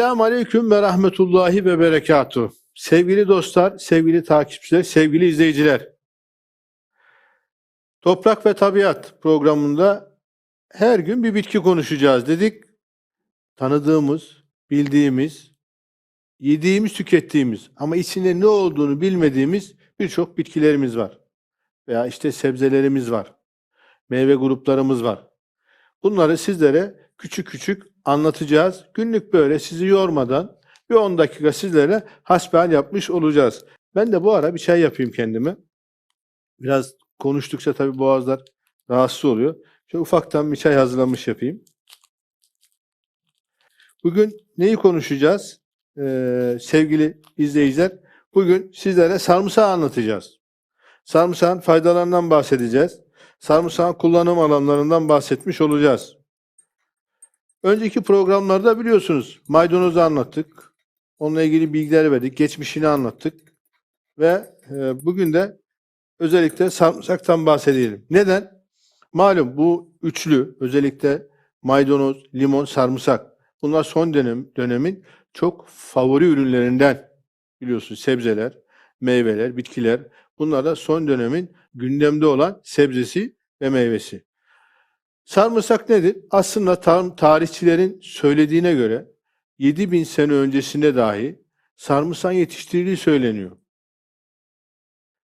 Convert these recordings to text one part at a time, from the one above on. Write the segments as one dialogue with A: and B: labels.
A: Selamun Aleyküm ve Rahmetullahi ve Berekatuhu. Sevgili dostlar, sevgili takipçiler, sevgili izleyiciler. Toprak ve Tabiat programında her gün bir bitki konuşacağız dedik. Tanıdığımız, bildiğimiz, yediğimiz, tükettiğimiz ama içinde ne olduğunu bilmediğimiz birçok bitkilerimiz var. Veya işte sebzelerimiz var. Meyve gruplarımız var. Bunları sizlere küçük küçük anlatacağız. Günlük böyle sizi yormadan bir 10 dakika sizlere hasbihal yapmış olacağız. Ben de bu ara bir çay yapayım kendime. Biraz konuştukça tabii boğazlar rahatsız oluyor. Şöyle ufaktan bir çay hazırlamış yapayım. Bugün neyi konuşacağız ee, sevgili izleyiciler? Bugün sizlere sarımsağı anlatacağız. Sarımsağın faydalarından bahsedeceğiz. Sarımsağın kullanım alanlarından bahsetmiş olacağız. Önceki programlarda biliyorsunuz maydanozu anlattık. Onunla ilgili bilgiler verdik. Geçmişini anlattık. Ve e, bugün de özellikle sarımsaktan bahsedelim. Neden? Malum bu üçlü özellikle maydanoz, limon, sarımsak. Bunlar son dönem dönemin çok favori ürünlerinden biliyorsunuz sebzeler, meyveler, bitkiler. Bunlar da son dönemin gündemde olan sebzesi ve meyvesi. Sarımsak nedir? Aslında tar- tarihçilerin söylediğine göre 7000 sene öncesinde dahi sarımsak yetiştirildiği söyleniyor.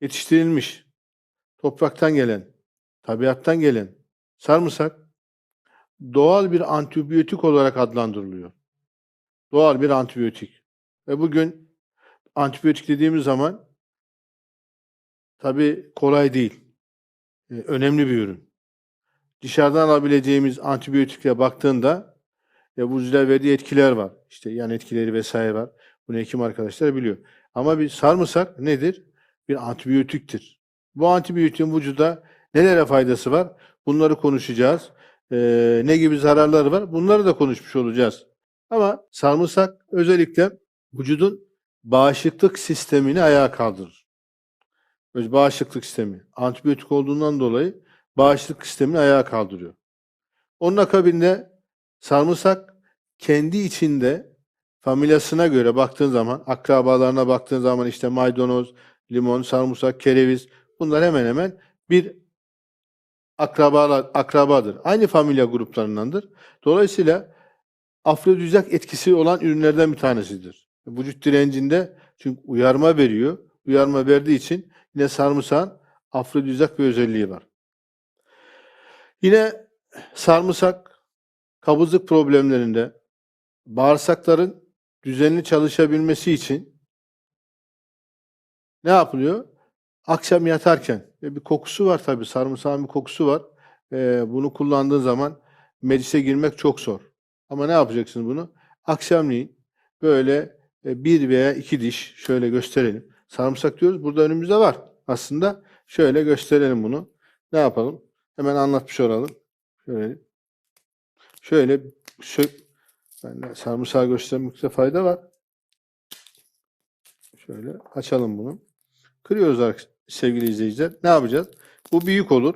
A: Yetiştirilmiş. Topraktan gelen, tabiattan gelen sarımsak doğal bir antibiyotik olarak adlandırılıyor. Doğal bir antibiyotik. Ve bugün antibiyotik dediğimiz zaman tabii kolay değil. Ee, önemli bir ürün dışarıdan alabileceğimiz antibiyotikle baktığında ya bu yüzden verdiği etkiler var. İşte yan etkileri vesaire var. Bunu hekim arkadaşlar biliyor. Ama bir sarımsak nedir? Bir antibiyotiktir. Bu antibiyotiğin vücuda nelere faydası var? Bunları konuşacağız. Ee, ne gibi zararları var? Bunları da konuşmuş olacağız. Ama sarımsak özellikle vücudun bağışıklık sistemini ayağa kaldırır. Öz bağışıklık sistemi. Antibiyotik olduğundan dolayı bağışıklık sistemini ayağa kaldırıyor. Onun akabinde sarımsak kendi içinde familyasına göre baktığın zaman, akrabalarına baktığın zaman işte maydanoz, limon, sarımsak, kereviz bunlar hemen hemen bir akrabalar, akrabadır. Aynı familya gruplarındandır. Dolayısıyla afrodizyak etkisi olan ürünlerden bir tanesidir. Vücut direncinde çünkü uyarma veriyor. Uyarma verdiği için yine sarımsağın afrodizyak bir özelliği var. Yine sarımsak kabızlık problemlerinde bağırsakların düzenli çalışabilmesi için ne yapılıyor? Akşam yatarken ve bir kokusu var tabii sarımsağın bir kokusu var. Ee, bunu kullandığın zaman meclise girmek çok zor. Ama ne yapacaksın bunu? Akşamleyin böyle e, bir veya iki diş şöyle gösterelim. Sarımsak diyoruz. Burada önümüzde var. Aslında şöyle gösterelim bunu. Ne yapalım? Hemen anlatmış olalım. Şöyle şöyle sök de sarımsağı göstermekte fayda var. Şöyle açalım bunu. Kırıyoruz sevgili izleyiciler. Ne yapacağız? Bu büyük olur.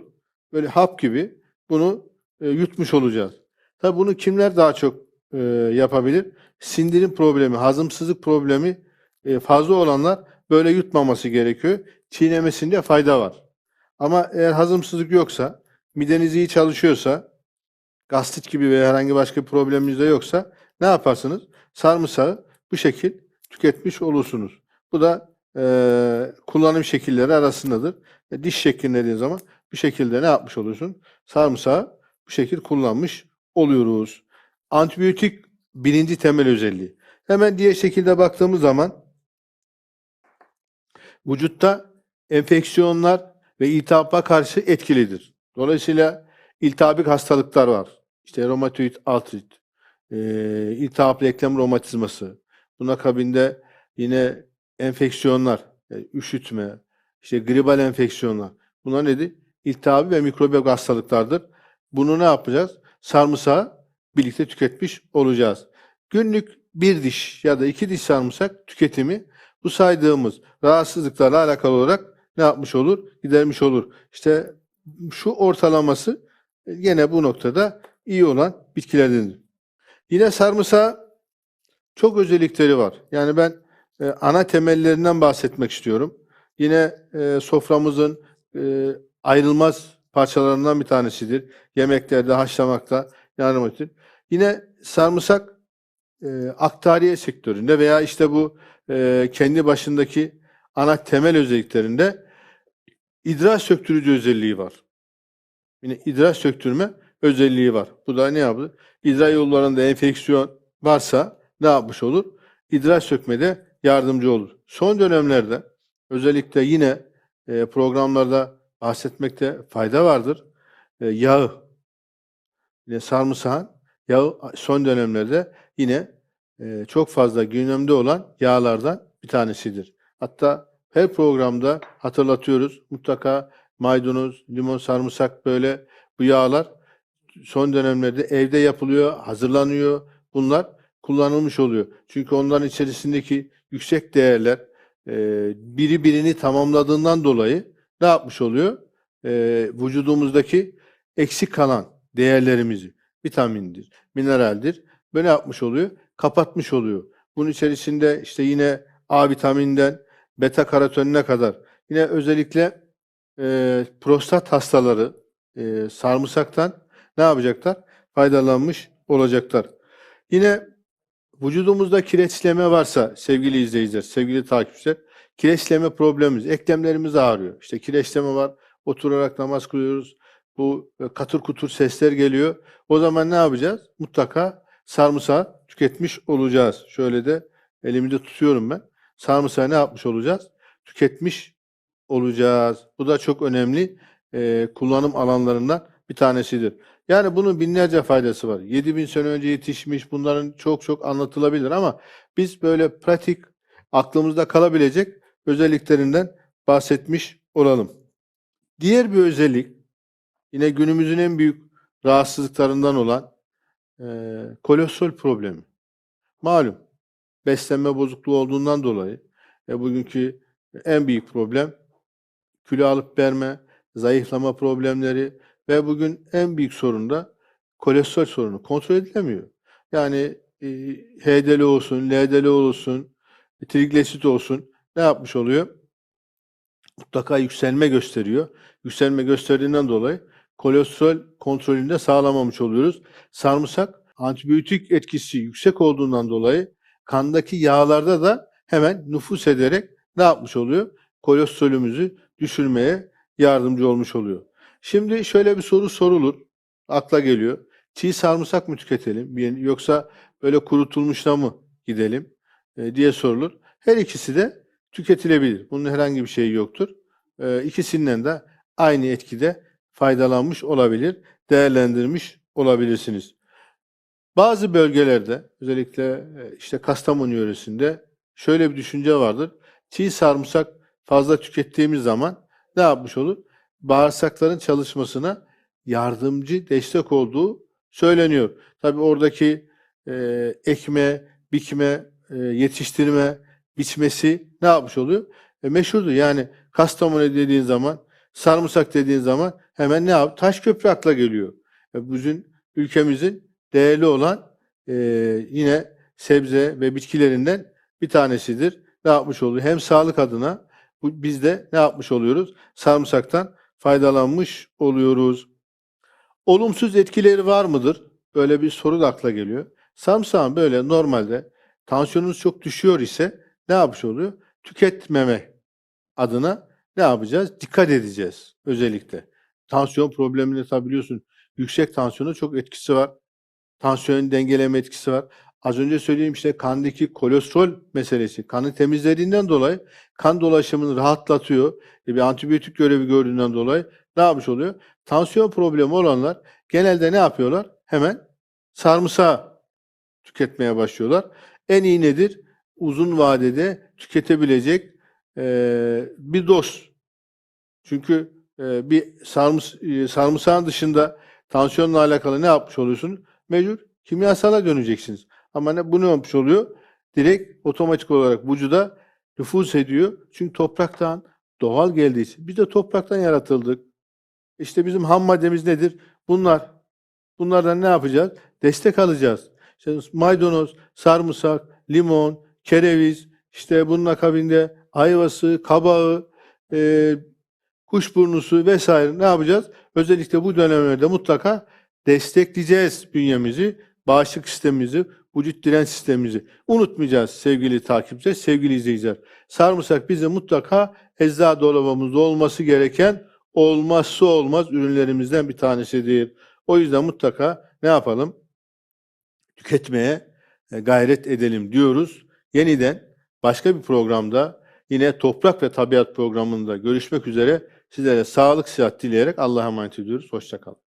A: Böyle hap gibi bunu e, yutmuş olacağız. Tabi bunu kimler daha çok e, yapabilir? Sindirim problemi, hazımsızlık problemi e, fazla olanlar böyle yutmaması gerekiyor. Çiğnemesinde fayda var. Ama eğer hazımsızlık yoksa, mideniz iyi çalışıyorsa, gastrit gibi veya herhangi başka bir probleminiz de yoksa ne yaparsınız? Sarımsağı bu şekil tüketmiş olursunuz. Bu da eee, kullanım şekilleri arasındadır. E, diş şeklinde dediğin zaman bu şekilde ne yapmış olursun? Sarımsağı bu şekil kullanmış oluyoruz. Antibiyotik birinci temel özelliği. Hemen diğer şekilde baktığımız zaman vücutta enfeksiyonlar ve iltihapa karşı etkilidir. Dolayısıyla iltihabik hastalıklar var. İşte romatoid artrit, e, iltihaplı eklem romatizması. Buna akabinde yine enfeksiyonlar, yani üşütme, işte gribal enfeksiyonlar. Bunlar nedir? İltihabi ve mikrobiyal hastalıklardır. Bunu ne yapacağız? Sarımsağı birlikte tüketmiş olacağız. Günlük bir diş ya da iki diş sarımsak tüketimi bu saydığımız rahatsızlıklarla alakalı olarak ne yapmış olur? Gidermiş olur. İşte şu ortalaması yine bu noktada iyi olan bitkilerdendir. Yine sarımsağı çok özellikleri var. Yani ben e, ana temellerinden bahsetmek istiyorum. Yine e, soframızın e, ayrılmaz parçalarından bir tanesidir. Yemeklerde, haşlamakta yardım edir. Yine sarımsak e, aktariye sektöründe veya işte bu e, kendi başındaki ana temel özelliklerinde idrar söktürücü özelliği var. Yine idrar söktürme özelliği var. Bu da ne yapıyor? İdrar yollarında enfeksiyon varsa ne yapmış olur? İdrar sökmede yardımcı olur. Son dönemlerde özellikle yine e, programlarda bahsetmekte fayda vardır. E, yağı, yine sarımsağın yağı son dönemlerde yine e, çok fazla gündemde olan yağlardan bir tanesidir. Hatta her programda hatırlatıyoruz. Mutlaka maydanoz, limon, sarımsak böyle bu yağlar son dönemlerde evde yapılıyor, hazırlanıyor. Bunlar kullanılmış oluyor. Çünkü onların içerisindeki yüksek değerler e, biri birini tamamladığından dolayı ne yapmış oluyor? E, vücudumuzdaki eksik kalan değerlerimizi, vitamindir, mineraldir. Böyle yapmış oluyor, kapatmış oluyor. Bunun içerisinde işte yine A vitamininden beta karotenine kadar yine özellikle e, prostat hastaları e, sarımsaktan ne yapacaklar? Faydalanmış olacaklar. Yine vücudumuzda kireçleme varsa sevgili izleyiciler, sevgili takipçiler, kireçleme problemimiz, eklemlerimiz ağrıyor. İşte kireçleme var, oturarak namaz kılıyoruz. Bu e, katır kutur sesler geliyor. O zaman ne yapacağız? Mutlaka sarımsağı tüketmiş olacağız. Şöyle de elimde tutuyorum ben. Sarımsağı ne yapmış olacağız? Tüketmiş olacağız. Bu da çok önemli e, kullanım alanlarından bir tanesidir. Yani bunun binlerce faydası var. 7000 sene önce yetişmiş bunların çok çok anlatılabilir ama biz böyle pratik aklımızda kalabilecek özelliklerinden bahsetmiş olalım. Diğer bir özellik yine günümüzün en büyük rahatsızlıklarından olan e, kolesterol problemi. Malum beslenme bozukluğu olduğundan dolayı e, bugünkü en büyük problem kilo alıp verme, zayıflama problemleri ve bugün en büyük sorun da kolesterol sorunu. Kontrol edilemiyor. Yani e, HDL olsun, LDL olsun, trigliserit olsun ne yapmış oluyor? Mutlaka yükselme gösteriyor. Yükselme gösterdiğinden dolayı kolesterol kontrolünü de sağlamamış oluyoruz. Sarımsak antibiyotik etkisi yüksek olduğundan dolayı kandaki yağlarda da hemen nüfus ederek ne yapmış oluyor? Kolesterolümüzü düşürmeye yardımcı olmuş oluyor. Şimdi şöyle bir soru sorulur. Akla geliyor. Çiğ sarımsak mı tüketelim yoksa böyle kurutulmuşla mı gidelim e, diye sorulur. Her ikisi de tüketilebilir. Bunun herhangi bir şeyi yoktur. E, ikisinden de aynı etkide faydalanmış olabilir, değerlendirmiş olabilirsiniz. Bazı bölgelerde özellikle e, işte Kastamonu yöresinde şöyle bir düşünce vardır. Çiğ sarımsak fazla tükettiğimiz zaman ne yapmış olur? Bağırsakların çalışmasına yardımcı, destek olduğu söyleniyor. Tabii oradaki e, ekme, bikme, e, yetiştirme, biçmesi ne yapmış oluyor? E, meşhurdur. Yani Kastamonu dediğin zaman, sarımsak dediğin zaman hemen ne yap? Taş köprü akla geliyor. E, bizim ülkemizin değerli olan e, yine sebze ve bitkilerinden bir tanesidir. Ne yapmış oluyor? Hem sağlık adına bu, biz de ne yapmış oluyoruz? Sarımsaktan faydalanmış oluyoruz. Olumsuz etkileri var mıdır? Böyle bir soru da akla geliyor. Sarımsağın böyle normalde tansiyonunuz çok düşüyor ise ne yapmış oluyor? Tüketmeme adına ne yapacağız? Dikkat edeceğiz özellikle. Tansiyon problemini tabi biliyorsun yüksek tansiyona çok etkisi var. Tansiyon dengeleme etkisi var. Az önce söylediğim işte kandaki kolesterol meselesi. Kanı temizlediğinden dolayı kan dolaşımını rahatlatıyor. E bir antibiyotik görevi gördüğünden dolayı ne yapmış oluyor? Tansiyon problemi olanlar genelde ne yapıyorlar? Hemen sarımsağı tüketmeye başlıyorlar. En iyi nedir? Uzun vadede tüketebilecek e, bir doz. Çünkü e, bir e, sarımsağın dışında tansiyonla alakalı ne yapmış oluyorsunuz? Mecbur kimyasala döneceksiniz. Ama ne, bu ne olmuş oluyor? Direkt otomatik olarak vücuda nüfuz ediyor. Çünkü topraktan doğal geldiği için. Biz de topraktan yaratıldık. İşte bizim ham maddemiz nedir? Bunlar. Bunlardan ne yapacağız? Destek alacağız. İşte maydanoz, sarımsak, limon, kereviz, işte bunun akabinde ayvası, kabağı, e, kuşburnusu vesaire ne yapacağız? Özellikle bu dönemlerde mutlaka destekleyeceğiz bünyemizi, bağışıklık sistemimizi, vücut direnç sistemimizi. Unutmayacağız sevgili takipçiler, sevgili izleyiciler. Sarımsak bize mutlaka eczacı dolabımızda olması gereken olmazsa olmaz ürünlerimizden bir tanesidir. O yüzden mutlaka ne yapalım? Tüketmeye e, gayret edelim diyoruz. Yeniden başka bir programda yine Toprak ve Tabiat programında görüşmek üzere. Sizlere sağlık, sıhhat dileyerek Allah'a emanet ediyoruz. Hoşçakalın.